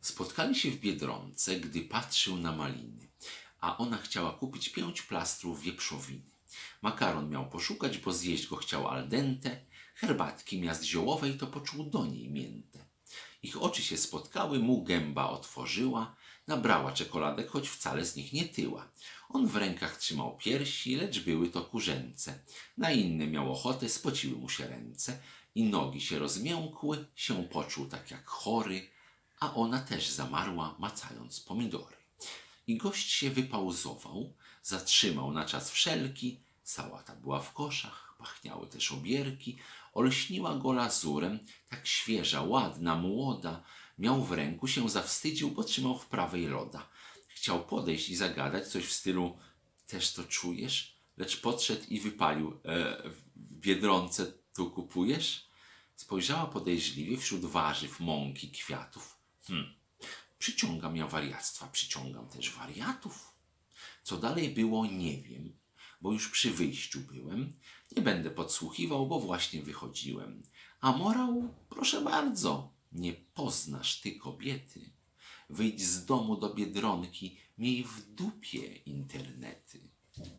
Spotkali się w Biedronce, gdy patrzył na maliny, a ona chciała kupić pięć plastrów wieprzowiny. Makaron miał poszukać, bo zjeść go chciał al dente, herbatki miast ziołowej to poczuł do niej miętę. Ich oczy się spotkały, mu gęba otworzyła, nabrała czekoladek, choć wcale z nich nie tyła. On w rękach trzymał piersi, lecz były to kurzęce. Na inne miał ochotę, spociły mu się ręce i nogi się rozmiękły, się poczuł tak jak chory, a ona też zamarła, macając pomidory. I gość się wypauzował, zatrzymał na czas wszelki, sałata była w koszach, pachniały też obierki, olśniła go lazurem, tak świeża, ładna, młoda. Miał w ręku, się zawstydził, bo trzymał w prawej loda. Chciał podejść i zagadać coś w stylu też to czujesz? Lecz podszedł i wypalił e, w Biedronce tu kupujesz? Spojrzała podejrzliwie wśród warzyw, mąki, kwiatów. Hm, przyciągam ja wariactwa, przyciągam też wariatów. Co dalej było, nie wiem, bo już przy wyjściu byłem. Nie będę podsłuchiwał, bo właśnie wychodziłem. A morał, proszę bardzo, nie poznasz ty kobiety. Wyjdź z domu do biedronki, miej w dupie internety.